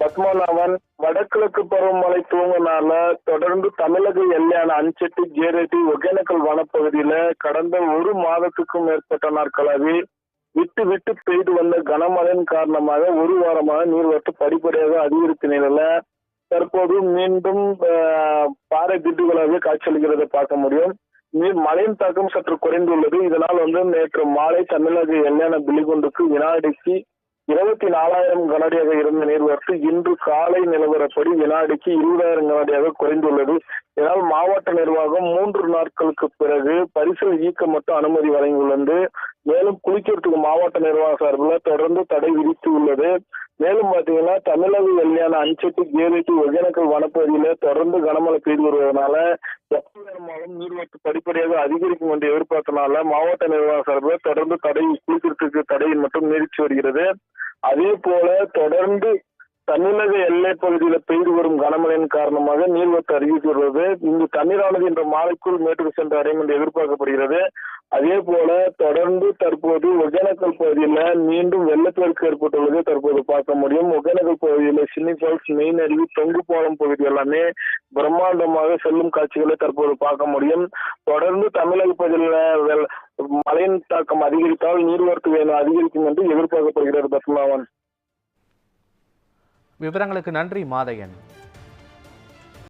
பத்மநாபன் வடகிழக்கு பருவமழை துவங்கினால தொடர்ந்து தமிழக எல்லையான அஞ்செட்டி ஜேரெட்டி ஒகேனக்கல் வனப்பகுதியில கடந்த ஒரு மாதத்துக்கும் மேற்பட்ட நாட்களாகவே விட்டு விட்டு பெய்து வந்த கனமழையின் காரணமாக ஒரு வாரமாக நீர்வரத்து படிப்படியாக அதிகரித்த நிலையில தற்போது மீண்டும் ஆஹ், பாறை திட்டுகளாகவே காட்சியளிக்கிறத பார்க்க முடியும். நீர் மழையின் தாக்கம் சற்று குறைந்துள்ளது. இதனால் வந்து நேற்று மாலை தமிழக எல்லையான பிலிகுண்டுக்கு வினாடிக்கு இருபத்தி நாலாயிரம் கனடியாக இருந்த நீர்வரத்து இன்று காலை நிலவரப்படி வினாடிக்கு இருபதாயிரம் கனடியாக குறைந்துள்ளது. இதனால் மாவட்ட நிர்வாகம் மூன்று நாட்களுக்கு பிறகு பரிசல் ஈக்க மட்டும் அனுமதி வழங்கியுள்ளது. மேலும் குளிக்கிறதுக்கு மாவட்ட நிர்வாக சார்பில் தொடர்ந்து தடை விதித்து உள்ளது மேலும் பாத்தீங்கன்னா தமிழக வெளியான அஞ்செட்டி கேரெட்டி ஒகேனக்கல் வனப்பகுதியில தொடர்ந்து கனமழை பெய்து வருவதனால எப்ப வேணுமாலும் நீர்வரத்து படிப்படியாக அதிகரிக்கும் என்று எதிர்பார்த்தனால மாவட்ட நிர்வாக சார்பில் தொடர்ந்து தடை குளிக்கிறதுக்கு தடை மட்டும் நீடித்து வருகிறது. அதே போல தொடர்ந்து தமிழக எல்லை பகுதியில் பெய்து வரும் கனமழையின் காரணமாக நீர்வரத்து அதிகரித்து வருவது இங்கு தண்ணீரானது இன்று மாலைக்குள் மேட்டுக்கு சென்று அடையும் என்று எதிர்பார்க்கப்படுகிறது. அதே போல தொடர்ந்து தற்போது ஒகேனக்கல் பகுதியில மீண்டும் வெள்ளப்பெருக்கு ஏற்பட்டுள்ளது தற்போது பார்க்க முடியும். ஒகேனக்கல் பகுதியில சின்னி ஃபால்ஸ் மெயின் அருவி தொங்கு பாலம் பகுதி எல்லாமே பிரம்மாண்டமாக செல்லும் காட்சிகளை தற்போது பார்க்க முடியும். தொடர்ந்து தமிழக பகுதியில் வெள்ள- மழையின் தாக்கம் அதிகரித்தால் நீர்வரத்து வேணும் அதிகரிக்கும் என்று எதிர்பார்க்கப்படுகிறது பத்மாவன் விவரங்களுக்கு நன்றி மாதையன்.